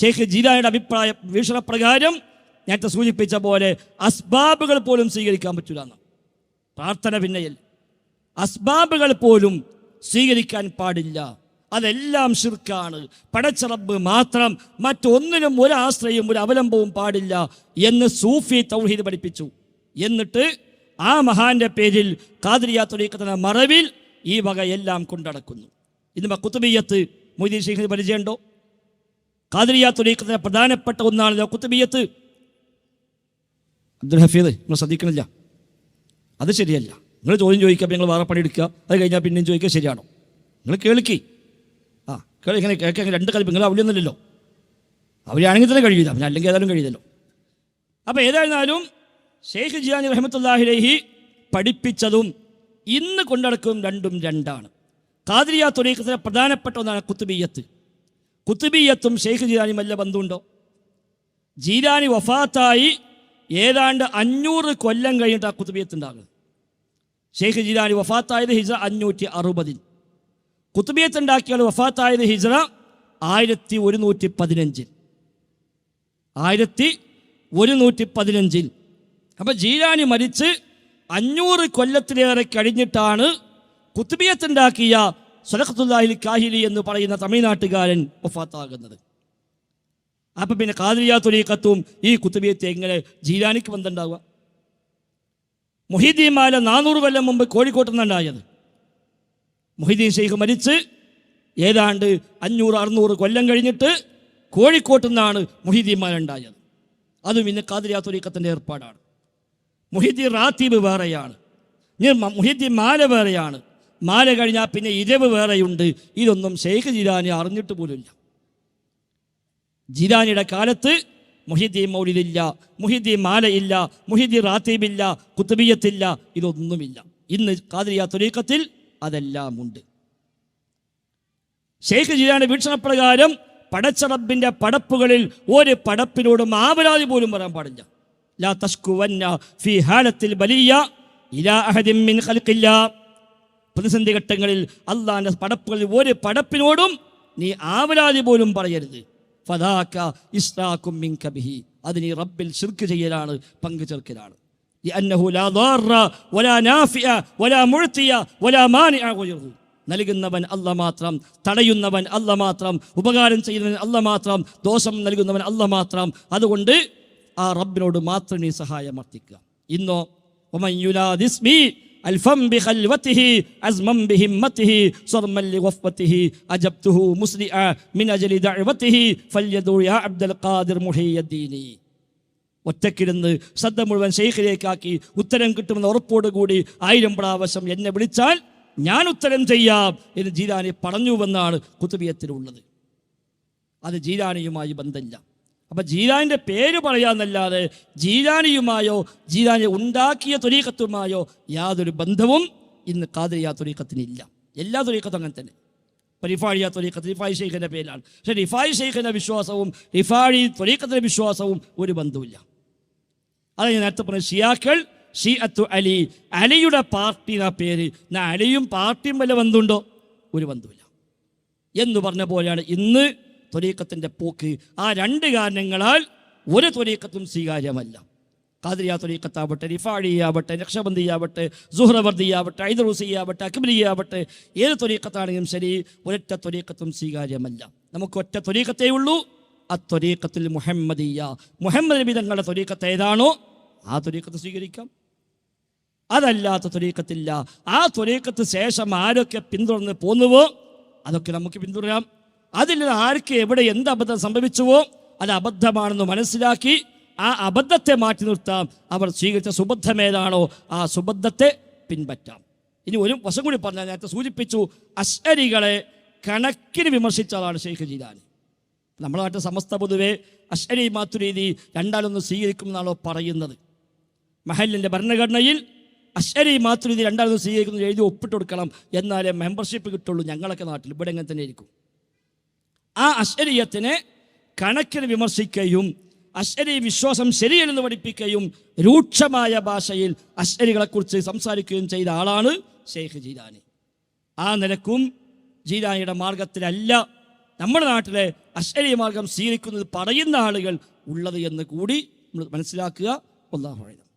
ഷെയ്ഖ് ജീലായുടെ അഭിപ്രായ വീക്ഷണപ്രകാരം നേരത്തെ സൂചിപ്പിച്ച പോലെ അസ്ബാബുകൾ പോലും സ്വീകരിക്കാൻ പറ്റില്ല എന്ന് പ്രാർത്ഥന പിന്നെയല്ല അസ്ബാബുകൾ പോലും സ്വീകരിക്കാൻ പാടില്ല. അതെല്ലാം ശിർക്കാണ്. പടച്ചറബ് മാത്രം മറ്റൊന്നിനും ഒരു ആശ്രയവും ഒരു അവലംബവും പാടില്ല എന്ന് സൂഫി തൗഹീദ് പഠിപ്പിച്ചു. എന്നിട്ട് ആ മഹാന്റെ പേരിൽ കാതിരിയ തൊലീക്കത്തിന് മറവിൽ ഈ വക എല്ലാം കൊണ്ടടക്കുന്നു. ഇന്ന് കുത്തുബിയത്ത് മൊയ്തീൻ ഷെയ്ഖിന് പരിചയമുണ്ടോ? കാതിരിയ തൊലീക്കത്തിന് പ്രധാനപ്പെട്ട ഒന്നാണ് കുത്തുബിയത്ത് അബ്ദുൽ ഹഫീദ് നിങ്ങൾ ശ്രദ്ധിക്കണില്ല. അത് ശരിയല്ല. നിങ്ങൾ ചോദ്യം ചോദിക്കുക നിങ്ങൾ വേറെ പണിയെടുക്കുക അത് കഴിഞ്ഞാൽ പിന്നെയും ചോദിക്കുക ശരിയാണോ? നിങ്ങൾ കേൾക്കി. ആ കേൾ ഇങ്ങനെ കേൾക്കാൻ രണ്ട് കൽപ്പ്. നിങ്ങൾ അവലൊന്നുമില്ലല്ലോ അവരാണെങ്കിൽ തന്നെ കഴിയില്ല. പിന്നെ അല്ലെങ്കിൽ ഏതായാലും കഴിയില്ലല്ലോ. അപ്പോൾ ഏതായിരുന്നാലും ഷെയ്ഖ് ജിയാനി റഹമത്തുല്ലാഹിലേഹി പഠിപ്പിച്ചതും ഇന്ന് കൊണ്ടടക്കും രണ്ടും രണ്ടാണ്. കാതിരിയ തൊലീക്കത്തിലെ പ്രധാനപ്പെട്ട ഒന്നാണ് കുത്തുബീയത്ത് കുത്തുബീയത്തും ഷെയ്ഖ് ജീരാനി വല്ല ബന്ധമുണ്ടോ ജീരാനി വഫാത്തായി ഏതാണ്ട് അഞ്ഞൂറ് കൊല്ലം കഴിഞ്ഞിട്ട് ആ കുത്തുബിയത്ത് ഉണ്ടാകുന്നത്. ഷെയ്ഖ് ജീരാനി വഫാത്തായത് ഹിജ്ര അഞ്ഞൂറ്റി അറുപതിൽ. കുത്തുബിയത്ത് ഉണ്ടാക്കിയാൽ വഫാത്തായത് ഹിജറ ആയിരത്തി ഒരുന്നൂറ്റി പതിനഞ്ചിൽ ആയിരത്തി ഒരുന്നൂറ്റി പതിനഞ്ചിൽ അപ്പം ജീരാനി മരിച്ച് അഞ്ഞൂറ് കൊല്ലത്തിലേറെ കഴിഞ്ഞിട്ടാണ് കുത്തുബിയത്തുണ്ടാക്കിയ സലഖത്തുല്ലാഹിൽ കാഹിലി എന്ന് പറയുന്ന തമിഴ്നാട്ടുകാരൻ ഒഫാത്താകുന്നത് അപ്പം പിന്നെ കാതിരിയ തൊലീക്കത്തും ഈ കുത്തുബിയത്തെ എങ്ങനെ ജീരാനിക്ക് ബന്ധമുണ്ടാവുക. മൊഹീദ്ദീൻ മാല നാനൂറ് കൊല്ലം മുമ്പ് കോഴിക്കോട്ട് നിന്നുണ്ടായത് മൊഹീദ്ദീൻ ഷെയ്ഖ് മരിച്ച് ഏതാണ്ട് അഞ്ഞൂറ് അറുന്നൂറ് കൊല്ലം കഴിഞ്ഞിട്ട് കോഴിക്കോട്ട് നിന്നാണ് മൊഹീദ്ദീൻ മാല ഉണ്ടായത്. അതും ഇന്ന് കാതിരിയ തൊലീക്കത്തിന്റെ ഏർപ്പാടാണ്. മൊഹീദ്ദീൻ റാത്തീബ് വേറെയാണ്. മൊഹീദ്ദീൻ മാല വേറെയാണ്. മാല കഴിഞ്ഞാൽ പിന്നെ ഇരവ് വേറെയുണ്ട്. ഇതൊന്നും ഷെയ്ഖ് ജിരാനി അറിഞ്ഞിട്ട് പോലുമില്ല ജിരാനിയുടെ കാലത്ത് മുഹിദ്ദീൻ മൗലിദില്ല മുഹിദ്ദീൻ മാലയില്ല മുഹിദ്ദീൻ റാത്തീബില്ല കുത്തുബിയത്തില്ല ഇതൊന്നുമില്ല. ഇന്ന് കാതിരിയ തൊലീക്കത്തിൽ അതെല്ലാം ഉണ്ട് ഷെയ്ഖ് ജിരാനി വീക്ഷണപ്രകാരം പടച്ചറബിന്റെ പടപ്പുകളിൽ ഒരു പടപ്പിനോടും ആപരാതി പോലും പറയാൻ പാടില്ല. ലാ തസ്കുവന്ന ഫി ഹാലത്തിൽ ബലിയ ഇലാ അഹദിൻ മിൻ ഖൽഖില്ല. പ്രതിസന്ധി ഘട്ടങ്ങളിൽ അള്ളാന്റെ പടപ്പുകളിൽ ഒരു പടപ്പിനോടും നീ ആവരാതി പോലും പറയരുത്. ഫദാക്ക ഇസ്താക്കും മിൻ കബിഹി അത് നീ റബ്ബിൽ ശിർക്ക് ചെയ്യലാണ് പങ്കു ചേർക്കലാണ് നൽകുന്നവൻ അല്ല മാത്രം തടയുന്നവൻ അല്ല മാത്രം ഉപകാരം ചെയ്യുന്നവൻ അല്ല മാത്രം ദോഷം നൽകുന്നവൻ അല്ല മാത്രം. അതുകൊണ്ട് ആ റബ്ബിനോട് മാത്രം നീ സഹായം അർത്ഥിക്കുക ഇന്നോ ഒമൻ യുനാദിസ്മി الفم بخلوته عزما بهمته صرما لغفوته أجبته مسرعا من أجل دعوته فليدعو يا عبد القادر محي الدين ഒറ്റക്കിരുന്ന് ശ്രദ്ധ മുഴുവൻ ഷെയ്ഖിലേക്കാക്കി ഉത്തരം കിട്ടുമെന്ന ഉറപ്പോടുകൂടി ആയിരം പ്രാവശ്യം എന്നെ വിളിച്ചാൽ ഞാൻ ഉത്തരം ചെയ്യാം എന്ന് ജീരാനി പറഞ്ഞുവെന്നാണ് കുത്തുബിയത്തിലുള്ളത് അത് ജീരാനിയുമായി ബന്ധമില്ല അപ്പം ജീരാനിന്റെ പേര് പറയാന്നല്ലാതെ ജീരാനിയുമായോ ജീരാനി ഉണ്ടാക്കിയ തുരീക്കത്തുമായോ യാതൊരു ബന്ധവും ഇന്ന് കാതിരിയ തുരീക്കത്തിനില്ല എല്ലാ തുരീക്കത്തും അങ്ങനെ തന്നെ. ഇപ്പം റിഫാഴിയ തുരീക്കത്ത് റിഫായി ഷെയ്ഖിന്റെ പേരിലാണ്. പക്ഷേ റിഫായി ഷെയ്ഖിന്റെ വിശ്വാസവും റിഫാഴി തുരീക്കത്തിന്റെ വിശ്വാസവും ഒരു ബന്ധവുമില്ല. അതാണ് ഞാൻ നേരത്തെ പറഞ്ഞ ഷിയാക്കൾ ഷി അത്തു അലി അലിയുടെ പാർട്ടി എന്ന പേര് അലിയും പാർട്ടിയും വല്ല ബന്ധമുണ്ടോ? ഒരു ബന്ധമില്ല എന്ന് പറഞ്ഞ പോലെയാണ് ഇന്ന് ത്വരീക്കത്തിന്റെ പോക്ക്. ആ രണ്ട് കാരണങ്ങളാൽ ഒരു തൊലീക്കത്തും സ്വീകാര്യമല്ല. കാതിരിയ ത്വരീക്കത്താവട്ടെ റിഫാഴിയാവട്ടെ നക്ഷബന്ദിയാവട്ടെ സുഹ്രവർദിയാവട്ടെ ഐദറൂസിയാവട്ടെ അക്ബലിയാവട്ടെ ഏത് തൊലീക്കത്താണെങ്കിലും ശരി ഒരൊറ്റ തൊലീക്കത്തും സ്വീകാര്യമല്ല. നമുക്ക് ഒറ്റ തൊലീക്കത്തേ ഉള്ളൂ. ആ തൊലീക്കത്തിൽ മുഹമ്മദിയ മുഹമ്മദ് നബി തങ്ങളുടെ തൊലീക്കത്ത് ഏതാണോ ആ തൊലീക്കത്ത് സ്വീകരിക്കാം. അതല്ലാത്ത തൊലീക്കത്തില്ല ആ തൊലീക്കത്ത് ശേഷം ആരൊക്കെ പിന്തുടർന്ന് പോന്നുവോ അതൊക്കെ നമുക്ക് പിന്തുടരാം. അതിൽ ആർക്ക് എവിടെ എന്ത് അബദ്ധം സംഭവിച്ചുവോ അത് അബദ്ധമാണെന്ന് മനസ്സിലാക്കി ആ അബദ്ധത്തെ മാറ്റി നിർത്താം. അവർ സ്വീകരിച്ച സുബദ്ധമേതാണോ ആ സുബദ്ധത്തെ പിൻപറ്റാം. ഇനി ഒരു വശം കൂടി പറഞ്ഞാൽ നേരത്തെ സൂചിപ്പിച്ചു അശ്വരികളെ കണക്കിന് വിമർശിച്ചതാണ് ഷെയ്ഖ് ജീലാനി. നമ്മുടെ നാട്ടിൽ സമസ്ത പൊതുവെ അശ്വരി മാത്തുരീതി രണ്ടാലൊന്ന് സ്വീകരിക്കും എന്നാണോ പറയുന്നത്. മഹലിന്റെ ഭരണഘടനയിൽ അശ്വരി മാതൃരീതി രണ്ടാലൊന്ന് സ്വീകരിക്കുന്നത് എഴുതി ഒപ്പിട്ട് കൊടുക്കണം എന്നാലേ മെമ്പർഷിപ്പ് കിട്ടുള്ളൂ ഞങ്ങളൊക്കെ നാട്ടിൽ. ഇവിടെ എങ്ങനെ തന്നെ ഇരിക്കും ആ അശ്വരീയത്തിനെ കണക്കിന് വിമർശിക്കുകയും അശ്വരി വിശ്വാസം ശരിയല്ലെന്ന് പഠിപ്പിക്കുകയും രൂക്ഷമായ ഭാഷയിൽ അശ്വരികളെക്കുറിച്ച് സംസാരിക്കുകയും ചെയ്ത ആളാണ് ഷെയ്ഖ് ജീരാനി ആ നിലക്കും ജീരാനിയുടെ മാർഗത്തിലല്ല നമ്മുടെ നാട്ടിലെ അശ്വരി മാർഗം സ്വീകരിക്കുന്നത് പറയുന്ന ആളുകൾ ഉള്ളത് എന്ന് കൂടി നമ്മൾ മനസ്സിലാക്കുക. ഒന്നാമത്